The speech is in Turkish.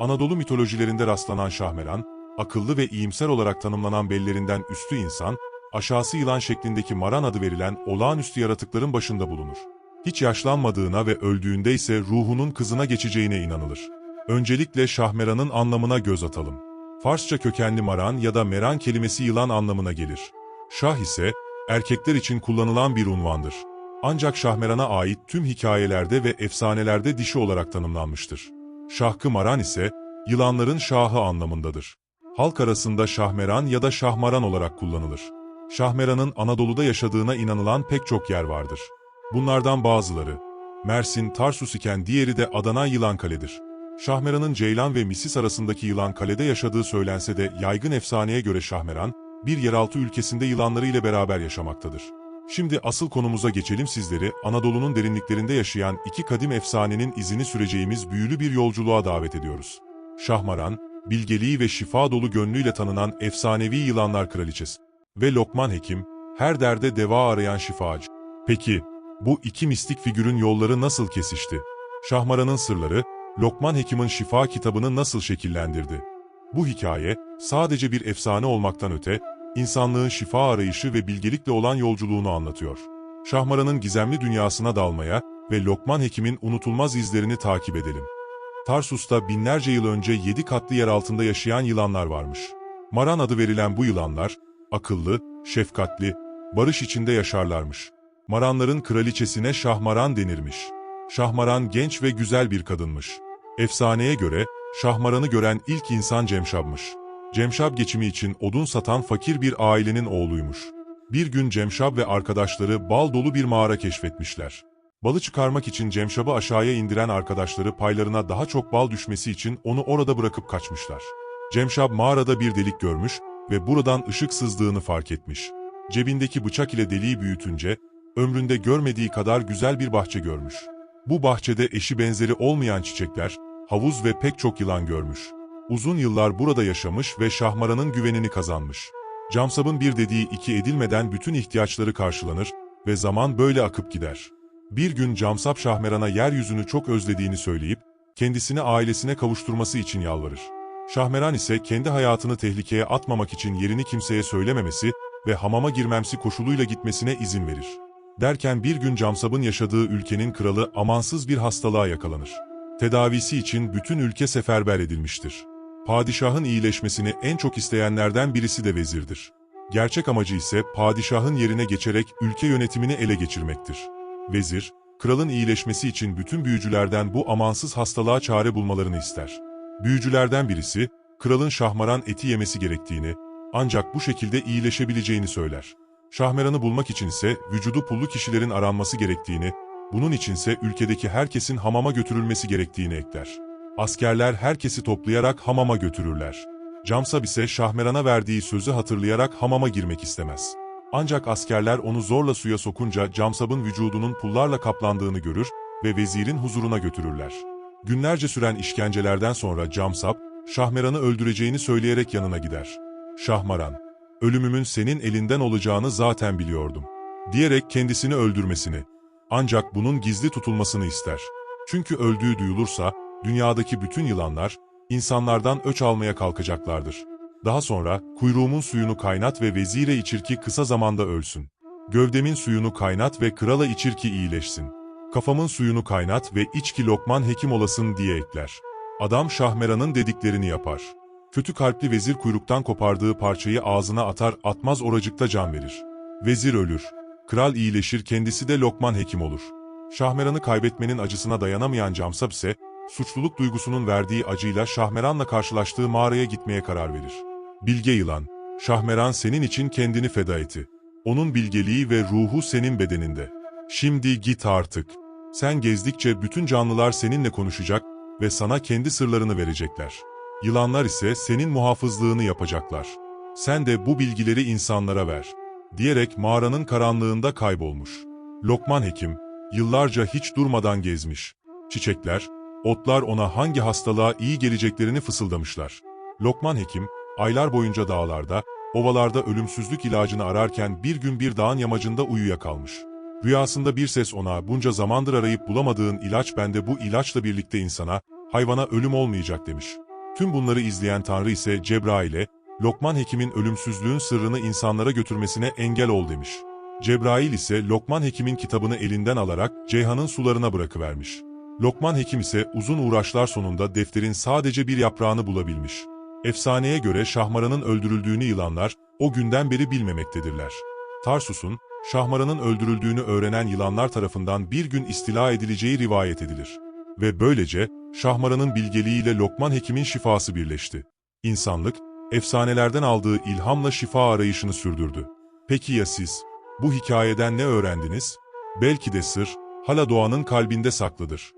Anadolu mitolojilerinde rastlanan Şahmeran, akıllı ve iyimser olarak tanımlanan bellerinden üstü insan, aşağısı yılan şeklindeki maran adı verilen olağanüstü yaratıkların başında bulunur. Hiç yaşlanmadığına ve öldüğünde ise ruhunun kızına geçeceğine inanılır. Öncelikle Şahmeran'ın anlamına göz atalım. Farsça kökenli maran ya da meran kelimesi yılan anlamına gelir. Şah ise erkekler için kullanılan bir unvandır. Ancak Şahmeran'a ait tüm hikayelerde ve efsanelerde dişi olarak tanımlanmıştır. Şahkı Maran ise yılanların şahı anlamındadır. Halk arasında Şahmeran ya da Şahmaran olarak kullanılır. Şahmeran'ın Anadolu'da yaşadığına inanılan pek çok yer vardır. Bunlardan bazıları Mersin, Tarsus iken diğeri de Adana Yılankale'dir. Şahmeran'ın Ceylan ve Misis arasındaki Yılankale'de yaşadığı söylense de yaygın efsaneye göre Şahmeran, bir yeraltı ülkesinde yılanları ile beraber yaşamaktadır. Şimdi asıl konumuza geçelim sizleri Anadolu'nun derinliklerinde yaşayan iki kadim efsanenin izini süreceğimiz büyülü bir yolculuğa davet ediyoruz. Şahmaran, bilgeliği ve şifa dolu gönlüyle tanınan efsanevi yılanlar kraliçesi ve Lokman Hekim, her derde deva arayan şifacı. Peki, bu iki mistik figürün yolları nasıl kesişti? Şahmaran'ın sırları, Lokman Hekim'in şifa kitabını nasıl şekillendirdi? Bu hikaye, sadece bir efsane olmaktan öte, insanlığın şifa arayışı ve bilgelikle olan yolculuğunu anlatıyor. Şahmaran'ın gizemli dünyasına dalmaya ve Lokman Hekim'in unutulmaz izlerini takip edelim. Tarsus'ta binlerce yıl önce yedi katlı yer altında yaşayan yılanlar varmış. Maran adı verilen bu yılanlar, akıllı, şefkatli, barış içinde yaşarlarmış. Maranların kraliçesine Şahmaran denirmiş. Şahmaran genç ve güzel bir kadınmış. Efsaneye göre, Şahmaran'ı gören ilk insan Cemşab'mış. Cemşab geçimi için odun satan fakir bir ailenin oğluymuş. Bir gün Cemşab ve arkadaşları bal dolu bir mağara keşfetmişler. Balı çıkarmak için Cemşab'ı aşağıya indiren arkadaşları paylarına daha çok bal düşmesi için onu orada bırakıp kaçmışlar. Cemşab mağarada bir delik görmüş ve buradan ışık sızdığını fark etmiş. Cebindeki bıçak ile deliği büyütünce, ömründe görmediği kadar güzel bir bahçe görmüş. Bu bahçede eşi benzeri olmayan çiçekler, havuz ve pek çok yılan görmüş. Uzun yıllar burada yaşamış ve Şahmaran'ın güvenini kazanmış. Camsab'ın bir dediği iki edilmeden bütün ihtiyaçları karşılanır ve zaman böyle akıp gider. Bir gün Camsab Şahmeran'a yeryüzünü çok özlediğini söyleyip, kendisini ailesine kavuşturması için yalvarır. Şahmeran ise kendi hayatını tehlikeye atmamak için yerini kimseye söylememesi ve hamama girmemsi koşuluyla gitmesine izin verir. Derken bir gün Camsab'ın yaşadığı ülkenin kralı amansız bir hastalığa yakalanır. Tedavisi için bütün ülke seferber edilmiştir. Padişahın iyileşmesini en çok isteyenlerden birisi de vezirdir. Gerçek amacı ise padişahın yerine geçerek ülke yönetimini ele geçirmektir. Vezir, kralın iyileşmesi için bütün büyücülerden bu amansız hastalığa çare bulmalarını ister. Büyücülerden birisi, kralın şahmaran eti yemesi gerektiğini, ancak bu şekilde iyileşebileceğini söyler. Şahmeran'ı bulmak için ise vücudu pullu kişilerin aranması gerektiğini, bunun içinse ülkedeki herkesin hamama götürülmesi gerektiğini ekler. Askerler herkesi toplayarak hamama götürürler. Camsab ise Şahmeran'a verdiği sözü hatırlayarak hamama girmek istemez. Ancak askerler onu zorla suya sokunca Camsab'ın vücudunun pullarla kaplandığını görür ve vezirin huzuruna götürürler. Günlerce süren işkencelerden sonra Camsab, Şahmeran'ı öldüreceğini söyleyerek yanına gider. Şahmaran, ölümümün senin elinden olacağını zaten biliyordum. Diyerek kendisini öldürmesini, ancak bunun gizli tutulmasını ister. Çünkü öldüğü duyulursa, dünyadaki bütün yılanlar, insanlardan öç almaya kalkacaklardır. Daha sonra, kuyruğumun suyunu kaynat ve vezire içir ki kısa zamanda ölsün. Gövdemin suyunu kaynat ve krala içir ki iyileşsin. Kafamın suyunu kaynat ve iç ki Lokman hekim olasın diye ekler. Adam Şahmeran'ın dediklerini yapar. Kötü kalpli vezir kuyruktan kopardığı parçayı ağzına atar atmaz oracıkta can verir. Vezir ölür. Kral iyileşir kendisi de Lokman hekim olur. Şahmeran'ı kaybetmenin acısına dayanamayan Camsab ise, suçluluk duygusunun verdiği acıyla Şahmeran'la karşılaştığı mağaraya gitmeye karar verir. Bilge yılan, Şahmeran senin için kendini feda etti. Onun bilgeliği ve ruhu senin bedeninde. Şimdi git artık. Sen gezdikçe bütün canlılar seninle konuşacak ve sana kendi sırlarını verecekler. Yılanlar ise senin muhafızlığını yapacaklar. Sen de bu bilgileri insanlara ver. Diyerek mağaranın karanlığında kaybolmuş. Lokman Hekim, yıllarca hiç durmadan gezmiş. Çiçekler, otlar ona hangi hastalığa iyi geleceklerini fısıldamışlar. Lokman Hekim, aylar boyunca dağlarda, ovalarda ölümsüzlük ilacını ararken bir gün bir dağın yamacında uyuyakalmış. Rüyasında bir ses ona bunca zamandır arayıp bulamadığın ilaç bende bu ilaçla birlikte insana, hayvana ölüm olmayacak demiş. Tüm bunları izleyen Tanrı ise Cebrail'e, Lokman Hekim'in ölümsüzlüğün sırrını insanlara götürmesine engel ol demiş. Cebrail ise Lokman Hekim'in kitabını elinden alarak Ceyhan'ın sularına bırakıvermiş. Lokman Hekim ise uzun uğraşlar sonunda defterin sadece bir yaprağını bulabilmiş. Efsaneye göre Şahmaran'ın öldürüldüğünü yılanlar o günden beri bilmemektedirler. Tarsus'un, Şahmaran'ın öldürüldüğünü öğrenen yılanlar tarafından bir gün istila edileceği rivayet edilir. Ve böylece Şahmaran'ın bilgeliğiyle Lokman Hekim'in şifası birleşti. İnsanlık, efsanelerden aldığı ilhamla şifa arayışını sürdürdü. Peki ya siz? Bu hikayeden ne öğrendiniz? Belki de sır, hala doğanın kalbinde saklıdır.